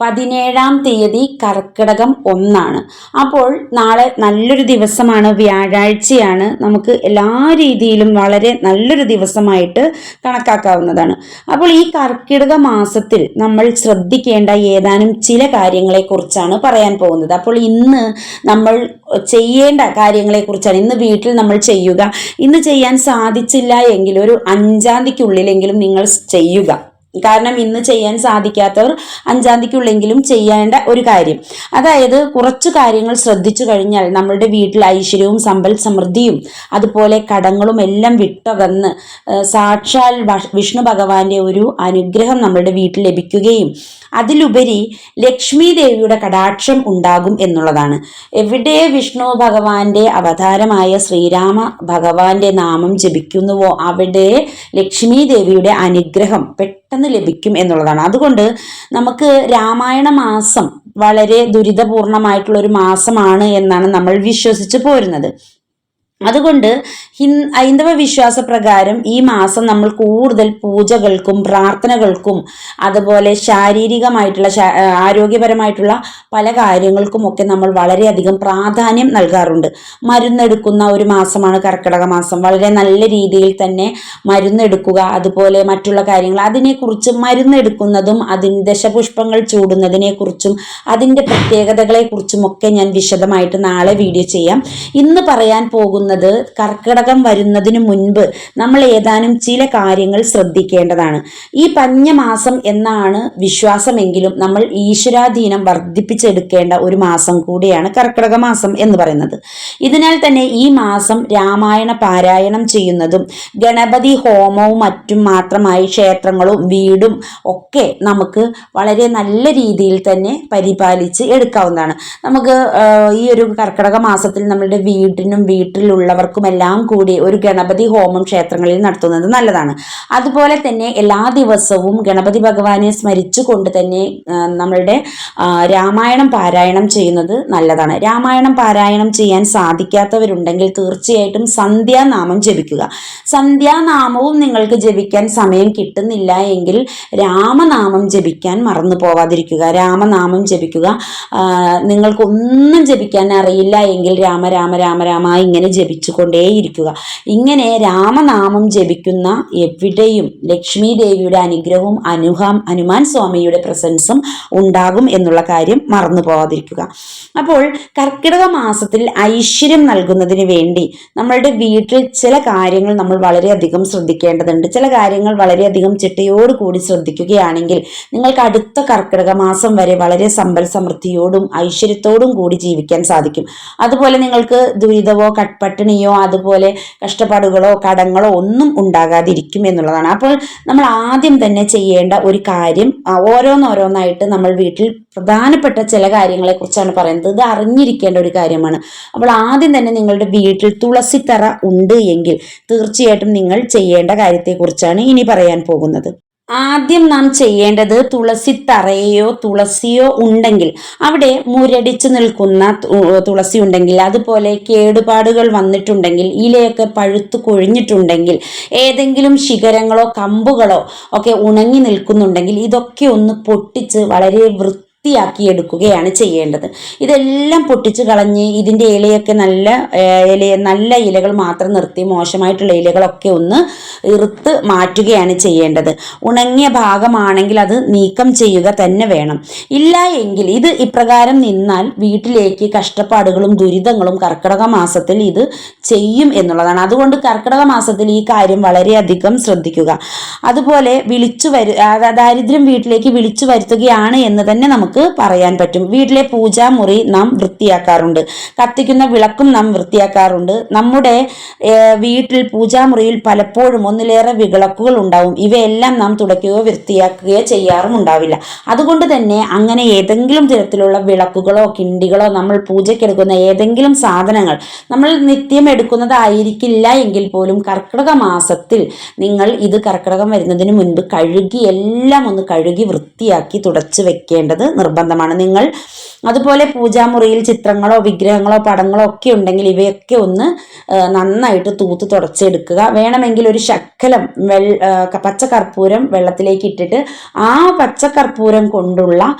പതിനേഴാം തീയതി കർക്കിടകം ഒന്നാണ്. അപ്പോൾ നാളെ നല്ലൊരു ദിവസമാണ് വ്യാഴാഴ്ചയാണ്. നമുക്ക് എല്ലാ രീതിയിലും വളരെ നല്ലൊരു ദിവസമായിട്ട് കണക്കാക്കാവുന്നതാണ്. അപ്പോൾ ഈ കർക്കിടക മാസത്തിൽ നമ്മൾ ശ്രദ്ധിക്കേണ്ട ഏതാനും ചില കാര്യങ്ങളെക്കുറിച്ചാണ് പറയാൻ പോകുന്നത്. അപ്പോൾ ഇന്ന് നമ്മൾ ചെയ്യേണ്ട കാര്യങ്ങളെക്കുറിച്ചാണ്. ഇന്ന് വീട്ടിൽ നമ്മൾ ചെയ്യുക. ഇന്ന് ചെയ്യാൻ സാധിച്ചില്ല എങ്കിൽ ഒരു അഞ്ചാം തീയതിക്കുള്ളിലെങ്കിലും നിങ്ങൾ ചെയ്യുക. കാരണം ഇന്ന് ചെയ്യാൻ സാധിക്കാത്തവർ അഞ്ചാം തീയതിക്കുള്ളെങ്കിലും ചെയ്യേണ്ട ഒരു കാര്യം. അതായത് കുറച്ച് കാര്യങ്ങൾ ശ്രദ്ധിച്ചു കഴിഞ്ഞാൽ നമ്മളുടെ വീട്ടിൽ ഐശ്വര്യവും സമ്പൽ സമൃദ്ധിയും അതുപോലെ കടങ്ങളും എല്ലാം വിട്ടകന്ന് സാക്ഷാൽ വിഷ്ണു ഭഗവാന്റെ ഒരു അനുഗ്രഹം നമ്മളുടെ വീട്ടിൽ ലഭിക്കുകയും അതിലുപരി ലക്ഷ്മി ദേവിയുടെ കടാക്ഷം ഉണ്ടാകും എന്നുള്ളതാണ്. എവിടെ വിഷ്ണു ഭഗവാന്റെ അവതാരമായ ശ്രീരാമ ഭഗവാന്റെ നാമം ജപിക്കുന്നുവോ അവിടെ ലക്ഷ്മി ദേവിയുടെ അനുഗ്രഹം പെട്ടെന്ന് ലഭിക്കും എന്നുള്ളതാണ്. അതുകൊണ്ട് നമുക്ക് രാമായണ മാസം വളരെ ദുരിതപൂർണമായിട്ടുള്ള ഒരു മാസമാണ് എന്നാണ് നമ്മൾ വിശ്വസിച്ച് പോരുന്നത്. അതുകൊണ്ട് ഹിൻ ഹൈന്ദവ വിശ്വാസപ്രകാരം ഈ മാസം നമ്മൾ കൂടുതൽ പൂജകൾക്കും പ്രാർത്ഥനകൾക്കും അതുപോലെ ശാരീരികമായിട്ടുള്ള ആരോഗ്യപരമായിട്ടുള്ള പല കാര്യങ്ങൾക്കും ഒക്കെ നമ്മൾ വളരെയധികം പ്രാധാന്യം നൽകാറുണ്ട്. മരുന്നെടുക്കുന്ന ഒരു മാസമാണ് കർക്കിടക മാസം. വളരെ നല്ല രീതിയിൽ തന്നെ മരുന്നെടുക്കുക അതുപോലെ മറ്റുള്ള കാര്യങ്ങൾ. അതിനെക്കുറിച്ച് മരുന്നെടുക്കുന്നതും അതിന് ദശപുഷ്പങ്ങൾ ചൂടുന്നതിനെക്കുറിച്ചും അതിന്റെ പ്രത്യേകതകളെക്കുറിച്ചും ഒക്കെ ഞാൻ വിശദമായിട്ട് നാളെ വീഡിയോ ചെയ്യാം. ഇന്ന് പറയാൻ പോകുന്നത് കർക്കിടകം വരുന്നതിന് മുൻപ് നമ്മൾ ഏതാനും ചില കാര്യങ്ങൾ ശ്രദ്ധിക്കേണ്ടതാണ്. ഈ പഞ്ഞമാസം എന്നാണ് വിശ്വാസമെങ്കിലും നമ്മൾ ഈശ്വരാധീനം വർദ്ധിപ്പിച്ചെടുക്കേണ്ട ഒരു മാസം കൂടിയാണ് കർക്കിടക മാസം എന്ന് പറയുന്നത്. ഇതിനാൽ തന്നെ ഈ മാസം രാമായണ പാരായണം ചെയ്യുന്നതും ഗണപതി ഹോമവും മറ്റും മാത്രമായി ക്ഷേത്രങ്ങളും വീടും ഒക്കെ നമുക്ക് വളരെ നല്ല രീതിയിൽ തന്നെ പരിപാലിച്ച് എടുക്കാവുന്നതാണ്. നമുക്ക് ഈ ഒരു കർക്കിടക മാസത്തിൽ നമ്മളുടെ വീടിനും വീട്ടിലുള്ളവർക്കും എല്ലാം കൂടി ഒരു ഗണപതി ഹോമം ക്ഷേത്രങ്ങളിൽ നടത്തുന്നത് നല്ലതാണ്. അതുപോലെ തന്നെ എല്ലാ ദിവസവും ഗണപതി ഭഗവാനെ സ്മരിച്ചുകൊണ്ട് തന്നെ നമ്മളുടെ രാമായണം പാരായണം ചെയ്യുന്നത് നല്ലതാണ്. രാമായണം പാരായണം ചെയ്യാൻ സാധിക്കാത്തവരുണ്ടെങ്കിൽ തീർച്ചയായിട്ടും സന്ധ്യാനാമം ജപിക്കുക. സന്ധ്യാനാമവും നിങ്ങൾക്ക് ജപിക്കാൻ സമയം കിട്ടുന്നില്ല എങ്കിൽ രാമനാമം ജപിക്കാൻ മറന്നു പോവാതിരിക്കുക. രാമനാമം ജപിക്കുക. നിങ്ങൾക്കൊന്നും ജപിക്കാൻ അറിയില്ല എങ്കിൽ രാമ രാമ രാമ രാമ ഇങ്ങനെ ജപിച്ചുകൊണ്ടേയിരിക്കുക. ഇങ്ങനെ രാമനാമം ജപിക്കുന്ന എവിടെയും ലക്ഷ്മി ദേവിയുടെ അനുഗ്രഹവും അനുഹാം ഹനുമാൻ സ്വാമിയുടെ പ്രസൻസും ഉണ്ടാകും എന്നുള്ള കാര്യം മറന്നു പോവാതിരിക്കുക. അപ്പോൾ കർക്കിടക മാസത്തിൽ ഐശ്വര്യം നൽകുന്നതിന് വേണ്ടി നമ്മളുടെ വീട്ടിൽ ചില കാര്യങ്ങൾ നമ്മൾ വളരെയധികം ശ്രദ്ധിക്കേണ്ടതുണ്ട്. ചില കാര്യങ്ങൾ വളരെയധികം ചിട്ടയോട് കൂടി ശ്രദ്ധിക്കുകയാണെങ്കിൽ നിങ്ങൾക്ക് അടുത്ത കർക്കിടക മാസം വരെ വളരെ സമ്പൽ സമൃദ്ധിയോടും ഐശ്വര്യത്തോടും കൂടി ജീവിക്കാൻ സാധിക്കും. അതുപോലെ നിങ്ങൾക്ക് ദുരിതവോ ദുരിതമോ കട്പട്ടിണിയോ അതുപോലെ കഷ്ടപ്പാടുകളോ കടങ്ങളോ ഒന്നും ഉണ്ടാകാതിരിക്കും എന്നുള്ളതാണ്. അപ്പോൾ നമ്മൾ ആദ്യം തന്നെ ചെയ്യേണ്ട ഒരു കാര്യം ഓരോന്നോരോന്നായിട്ട് നമ്മൾ വീട്ടിൽ പ്രധാനപ്പെട്ട ചില കാര്യങ്ങളെക്കുറിച്ചാണ് പറയുന്നത്. ഇത് അറിഞ്ഞിരിക്കേണ്ട ഒരു കാര്യമാണ്. അപ്പോൾ ആദ്യം തന്നെ നിങ്ങളുടെ വീട്ടിൽ തുളസിത്തറ ഉണ്ട് എങ്കിൽ തീർച്ചയായിട്ടും നിങ്ങൾ ചെയ്യേണ്ട കാര്യത്തെക്കുറിച്ചാണ് ഇനി പറയാൻ പോകുന്നത്. ആദ്യം നാം ചെയ്യേണ്ടത് തുളസി തറയോ തുളസിയോ ഉണ്ടെങ്കിൽ അവിടെ മുരടിച്ചു നിൽക്കുന്ന തുളസി ഉണ്ടെങ്കിൽ അതുപോലെ കേടുപാടുകൾ വന്നിട്ടുണ്ടെങ്കിൽ ഇലയൊക്കെ പഴുത്ത് കൊഴിഞ്ഞിട്ടുണ്ടെങ്കിൽ ഏതെങ്കിലും ശിഖരങ്ങളോ കമ്പുകളോ ഒക്കെ ഉണങ്ങി നിൽക്കുന്നുണ്ടെങ്കിൽ ഇതൊക്കെ ഒന്ന് പൊട്ടിച്ച് വളരെ വൃത്തി വൃത്തിയാക്കി എടുക്കുകയാണ് ചെയ്യേണ്ടത്. ഇതെല്ലാം പൊട്ടിച്ച് കളഞ്ഞ് ഇതിന്റെ ഇലയൊക്കെ നല്ല ഇല നല്ല ഇലകൾ മാത്രം നിർത്തി മോശമായിട്ടുള്ള ഇലകളൊക്കെ ഒന്ന് ഇറുത്ത് മാറ്റുകയാണ് ചെയ്യേണ്ടത്. ഉണങ്ങിയ ഭാഗമാണെങ്കിൽ അത് നീക്കം ചെയ്യുക തന്നെ വേണം. ഇല്ല എങ്കിൽ ഇത് ഇപ്രകാരം നിന്നാൽ വീട്ടിലേക്ക് കഷ്ടപ്പാടുകളും ദുരിതങ്ങളും കർക്കിടക മാസത്തിൽ ഇത് ചെയ്യും എന്നുള്ളതാണ്. അതുകൊണ്ട് കർക്കിടക മാസത്തിൽ ഈ കാര്യം വളരെയധികം ശ്രദ്ധിക്കുക. അതുപോലെ വിളിച്ചു വരു ദാരിദ്ര്യം വീട്ടിലേക്ക് വിളിച്ചു വരുത്തുകയാണ് എന്ന് തന്നെ നമുക്ക് പറയാൻ പറ്റും. വീട്ടിലെ പൂജാമുറി നാം വൃത്തിയാക്കാറുണ്ട്. കത്തിക്കുന്ന വിളക്കും നാം വൃത്തിയാക്കാറുണ്ട്. നമ്മുടെ വീട്ടിൽ പൂജാമുറിയിൽ പലപ്പോഴും ഒന്നിലേറെ വിളക്കുകൾ ഉണ്ടാവും. ഇവയെല്ലാം നാം തുടയ്ക്കുകയോ വൃത്തിയാക്കുകയോ ചെയ്യാറും ഉണ്ടാവില്ല. അതുകൊണ്ട് തന്നെ അങ്ങനെ ഏതെങ്കിലും തരത്തിലുള്ള വിളക്കുകളോ കിണ്ടികളോ നമ്മൾ പൂജയ്ക്കെടുക്കുന്ന ഏതെങ്കിലും സാധനങ്ങൾ നമ്മൾ നിത്യം എടുക്കുന്നതായിരിക്കില്ല എങ്കിൽ പോലും കർക്കിടക മാസത്തിൽ നിങ്ങൾ ഇത് കർക്കിടകം വരുന്നതിന് മുൻപ് കഴുകി എല്ലാം ഒന്ന് കഴുകി വൃത്തിയാക്കി തുടച്ച് വെക്കേണ്ടത് നിർബന്ധമാണ്. നിങ്ങൾ അതുപോലെ പൂജാമുറിയിൽ ചിത്രങ്ങളോ വിഗ്രഹങ്ങളോ പടങ്ങളോ ഒക്കെ ഉണ്ടെങ്കിൽ ഇവയൊക്കെ ഒന്ന് നന്നായിട്ട് തൂത്ത് തുടച്ചെടുക്കുക. വേണമെങ്കിൽ ഒരു ശക്കലം ക- പച്ചക്കർപ്പൂരം വെള്ളത്തിലേക്ക് ഇട്ടിട്ട് ആ പച്ചക്കർപ്പൂരം കൊണ്ടുള്ള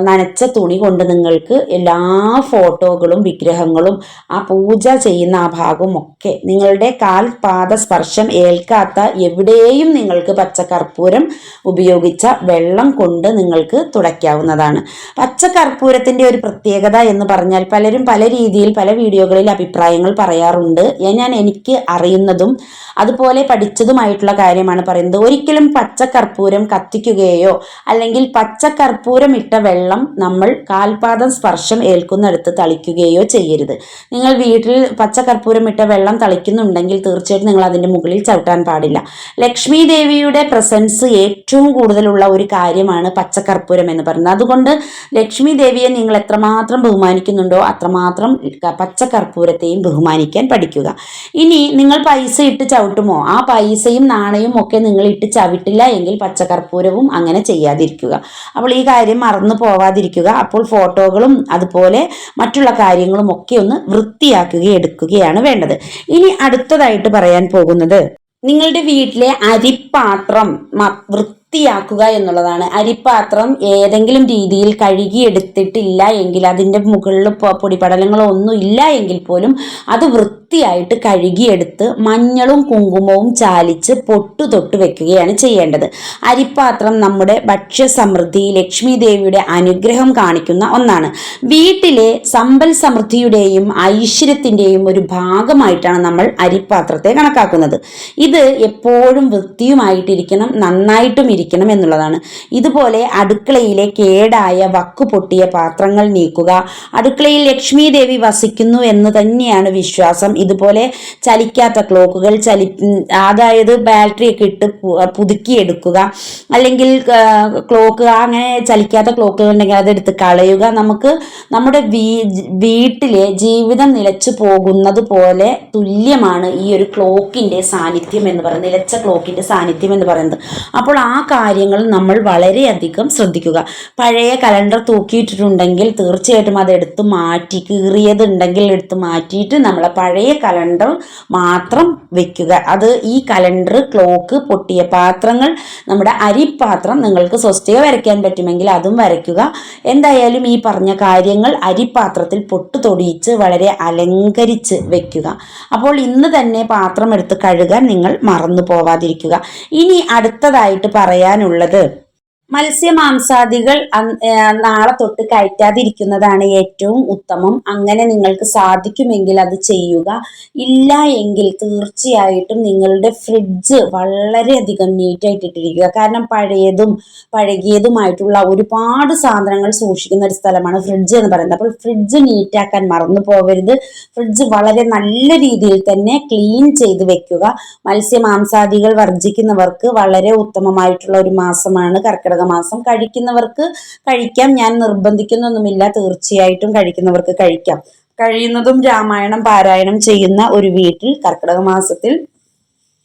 നനച്ച തുണി കൊണ്ട് നിങ്ങൾക്ക് എല്ലാ ഫോട്ടോകളും വിഗ്രഹങ്ങളും ആ പൂജ ചെയ്യുന്ന ആ ഭാഗവും ഒക്കെ നിങ്ങളുടെ കാൽ പാദ സ്പർശം ഏൽക്കാത്ത എവിടെയും നിങ്ങൾക്ക് പച്ചക്കർപ്പൂരം ഉപയോഗിച്ച വെള്ളം കൊണ്ട് നിങ്ങൾക്ക് തുടയ്ക്കാവുന്നതാണ്. പച്ചക്കർപ്പൂരത്തിന്റെ ഒരു പ്രത്യേകത എന്ന് പറഞ്ഞാൽ പലരും പല രീതിയിൽ പല വീഡിയോകളിൽ അഭിപ്രായങ്ങൾ പറയാറുണ്ട്. ഞാൻ എനിക്ക് അറിയുന്നതും അതുപോലെ പഠിച്ചതുമായിട്ടുള്ള കാര്യമാണ് പറയുന്നത്. ഒരിക്കലും പച്ചക്കർപ്പൂരം കത്തിക്കുകയോ അല്ലെങ്കിൽ പച്ചക്കർപ്പൂരം ഇട്ട വെള്ളം നമ്മൾ കാൽപാദം സ്പർശം ഏൽക്കുന്നിടത്ത് തളിക്കുകയോ ചെയ്യരുത്. നിങ്ങൾ വീട്ടിൽ പച്ചക്കർപ്പൂരം ഇട്ട വെള്ളം തളിക്കുന്നുണ്ടെങ്കിൽ തീർച്ചയായിട്ടും നിങ്ങൾ അതിന്റെ മുകളിൽ ചവിട്ടാൻ പാടില്ല. ലക്ഷ്മി ദേവിയുടെ പ്രസൻസ് ഏറ്റവും കൂടുതലുള്ള ഒരു കാര്യമാണ് പച്ചക്കർപ്പൂരം എന്ന് പറയുന്നത്. അതുകൊണ്ട് ലക്ഷ്മി ദേവിയെ നിങ്ങൾ എത്രമാത്രം ബഹുമാനിക്കുന്നുണ്ടോ അത്രമാത്രം പച്ച പച്ചക്കർപ്പൂരത്തെയും ബഹുമാനിക്കാൻ പഠിക്കുക. ഇനി നിങ്ങൾ പൈസ ഇട്ട് ചവിട്ടുമോ? ആ പൈസയും നാണയവും ഒക്കെ നിങ്ങൾ ഇട്ട് ചവിട്ടില്ല എങ്കിൽ പച്ചക്കർപ്പൂരവും അങ്ങനെ ചെയ്യാതിരിക്കുക. അപ്പോൾ ഈ കാര്യം മറന്നു പോവാതിരിക്കുക. അപ്പോൾ ഫോട്ടോകളും അതുപോലെ മറ്റുള്ള കാര്യങ്ങളും ഒക്കെ ഒന്ന് വൃത്തിയാക്കുക എടുക്കുകയാണ് വേണ്ടത്. ഇനി അടുത്തതായിട്ട് പറയാൻ പോകുന്നത് നിങ്ങളുടെ വീട്ടിലെ അരിപ്പാത്രം മ- വൃത്തിയാക്കുക എന്നുള്ളതാണ്. അരിപ്പാത്രം ഏതെങ്കിലും രീതിയിൽ കഴുകിയെടുത്തിട്ടില്ല എങ്കിൽ അതിന്റെ മുകളിൽ പൊടിപടലങ്ങളോ ഒന്നും ഇല്ല എങ്കിൽ പോലും അത് വൃത്തിയായിട്ട് കഴുകിയെടുത്ത് മഞ്ഞളും കുങ്കുമവും ചാലിച്ച് പൊട്ടു തൊട്ട് വെക്കുകയാണ് ചെയ്യേണ്ടത്. അരിപ്പാത്രം നമ്മുടെ ഭക്ഷ്യസമൃദ്ധി ലക്ഷ്മി ദേവിയുടെ അനുഗ്രഹം കാണിക്കുന്ന ഒന്നാണ്. വീട്ടിലെ സമ്പൽ സമൃദ്ധിയുടെയും ഐശ്വര്യത്തിന്റെയും ഒരു ഭാഗമായിട്ടാണ് നമ്മൾ അരിപ്പാത്രത്തെ കണക്കാക്കുന്നത്. ഇത് എപ്പോഴും വൃത്തിയുമായിട്ടിരിക്കണം നന്നായിട്ടും ഇരിക്കണം എന്നുള്ളതാണ്. ഇതുപോലെ അടുക്കളയിലെ കേടായ വക്കു പൊട്ടിയ പാത്രങ്ങൾ നീക്കുക അടുക്കളയിൽ ലക്ഷ്മി ദേവി വസിക്കുന്നു എന്ന് തന്നെയാണ് വിശ്വാസം. ഇതുപോലെ ചലിക്കാത്ത ക്ലോക്കുകൾ ചലി അതായത് ബാറ്ററി ഒക്കെ ഇട്ട് പുതുക്കിയെടുക്കുക അല്ലെങ്കിൽ ക്ലോക്ക് അങ്ങനെ ചലിക്കാത്ത ക്ലോക്കുകൾ ഉണ്ടെങ്കിൽ അതെടുത്ത് കളയുക. നമുക്ക് നമ്മുടെ വീ വീട്ടിലെ ജീവിതം നിലച്ചു പോകുന്നത് പോലെ തുല്യമാണ് ഈ ഒരു ക്ലോക്കിന്റെ സാന്നിധ്യം എന്ന് പറയുന്നത് നിലച്ച ക്ലോക്കിന്റെ സാന്നിധ്യം എന്ന് പറയുന്നത്. അപ്പോൾ ആ കാര്യങ്ങൾ നമ്മൾ വളരെയധികം ശ്രദ്ധിക്കുക. പഴയ കലണ്ടർ തൂക്കിയിട്ടിട്ടുണ്ടെങ്കിൽ തീർച്ചയായിട്ടും അത് എടുത്ത് മാറ്റി കീറിയതുണ്ടെങ്കിൽ എടുത്ത് മാറ്റിയിട്ട് നമ്മൾ പഴയ കലണ്ടർ മാത്രം വെക്കുക. അത് ഈ കലണ്ടർ ക്ലോക്ക് പൊട്ടിയ പാത്രങ്ങൾ നമ്മുടെ അരിപ്പാത്രം നിങ്ങൾക്ക് സ്വസ്തിക വരയ്ക്കാൻ പറ്റുമെങ്കിൽ അതും വരയ്ക്കുക. എന്തായാലും ഈ പറഞ്ഞ കാര്യങ്ങൾ അരിപ്പാത്രത്തിൽ പൊട്ടു തൊടിയിച്ച് വളരെ അലങ്കരിച്ച് വെക്കുക. അപ്പോൾ ഇന്ന് തന്നെ പാത്രം എടുത്ത് കഴുകാൻ നിങ്ങൾ മറന്നു പോവാതിരിക്കുക. ഇനി അടുത്തതായിട്ട് പറയാനുള്ളത് മത്സ്യമാംസാദികൾ നാളെ തൊട്ട് കയറ്റാതിരിക്കുന്നതാണ് ഏറ്റവും ഉത്തമം. അങ്ങനെ നിങ്ങൾക്ക് സാധിക്കുമെങ്കിൽ അത് ചെയ്യുക. ഇല്ല എങ്കിൽ തീർച്ചയായിട്ടും നിങ്ങളുടെ ഫ്രിഡ്ജ് വളരെയധികം നീറ്റായിട്ട് ഇട്ടിരിക്കുക. കാരണം പഴയതും പഴകിയതുമായിട്ടുള്ള ഒരുപാട് സാധനങ്ങൾ സൂക്ഷിക്കുന്ന ഒരു സ്ഥലമാണ് ഫ്രിഡ്ജ് എന്ന് പറയുന്നത്. അപ്പോൾ ഫ്രിഡ്ജ് നീറ്റാക്കാൻ മറന്നു പോകരുത് ഫ്രിഡ്ജ് വളരെ നല്ല രീതിയിൽ തന്നെ ക്ലീൻ ചെയ്ത് വെക്കുക. മത്സ്യമാംസാദികൾ വർജിക്കുന്നവർക്ക് വളരെ ഉത്തമമായിട്ടുള്ള ഒരു മാസമാണ് കർക്കിടക മാസം കഴിക്കുന്നവർക്ക് കഴിക്കാം. ഞാൻ നിർബന്ധിക്കുന്നൊന്നുമില്ല. തീർച്ചയായിട്ടും കഴിക്കുന്നവർക്ക് കഴിക്കാം. കഴിയുന്നതും രാമായണം പാരായണം ചെയ്യുന്ന ഒരു വീട്ടിൽ കർക്കിടക മാസത്തിൽ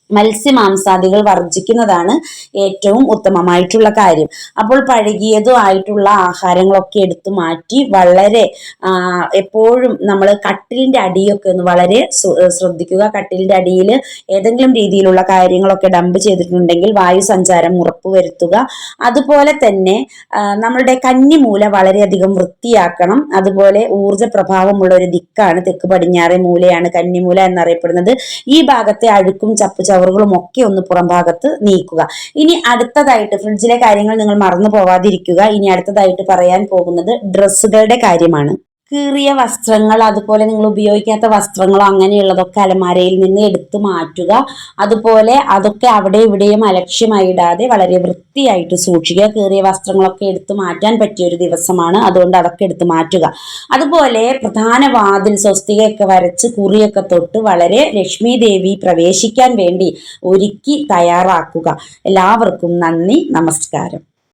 മത്സ്യമാംസാദികൾ വർജിക്കുന്നതാണ് ഏറ്റവും ഉത്തമമായിട്ടുള്ള കാര്യം. അപ്പോൾ പഴകിയതും ആയിട്ടുള്ള ആഹാരങ്ങളൊക്കെ എടുത്തു മാറ്റി വളരെ എപ്പോഴും നമ്മൾ കട്ടിലിന്റെ അടിയൊക്കെ ഒന്ന് വളരെ ശ്രദ്ധിക്കുക. കട്ടിലിന്റെ അടിയിൽ ഏതെങ്കിലും രീതിയിലുള്ള കാര്യങ്ങളൊക്കെ ഡംപ് ചെയ്തിട്ടുണ്ടെങ്കിൽ വായു സഞ്ചാരം ഉറപ്പുവരുത്തുക അതുപോലെ തന്നെ നമ്മളുടെ കന്നിമൂല വളരെയധികം വൃത്തിയാക്കണം. അതുപോലെ ഊർജ പ്രഭാവമുള്ള ഒരു ദിക്കാണ് തെക്ക് പടിഞ്ഞാറേ മൂലയാണ് കന്നിമൂല എന്നറിയപ്പെടുന്നത്. ഈ ഭാഗത്തെ അഴുക്കും ചപ്പു ചവറുകളും ഒക്കെ ഒന്ന് പുറം ഭാഗത്ത് നീക്കുക. ഇനി അടുത്തതായിട്ട് ഫ്രിഡ്ജിലെ കാര്യങ്ങൾ നിങ്ങൾ മറന്നു പോവാതിരിക്കുക. ഇനി അടുത്തതായിട്ട് പറയാൻ പോകുന്നത് ഡ്രസ്സുകളുടെ കാര്യമാണ്. കീറിയ വസ്ത്രങ്ങൾ അതുപോലെ നിങ്ങൾ ഉപയോഗിക്കാത്ത വസ്ത്രങ്ങളോ അങ്ങനെയുള്ളതൊക്കെ അലമാരയിൽ നിന്ന് എടുത്തു മാറ്റുക. അതുപോലെ അതൊക്കെ അവിടെ ഇവിടെയും അലക്ഷ്യമായി ഇടാതെ വളരെ വൃത്തിയായിട്ട് സൂക്ഷിക്കുക. കീറിയ വസ്ത്രങ്ങളൊക്കെ എടുത്തു മാറ്റാൻ പറ്റിയ ഒരു ദിവസമാണ്. അതുകൊണ്ട് അതൊക്കെ എടുത്തു മാറ്റുക. അതുപോലെ പ്രധാന വാതിൽ സ്വസ്തികയൊക്കെ വരച്ച് കുറിയൊക്കെ തൊട്ട് വളരെ ലക്ഷ്മി ദേവി പ്രവേശിക്കാൻ വേണ്ടി ഒരുക്കി തയ്യാറാക്കുക. എല്ലാവർക്കും നന്ദി നമസ്കാരം.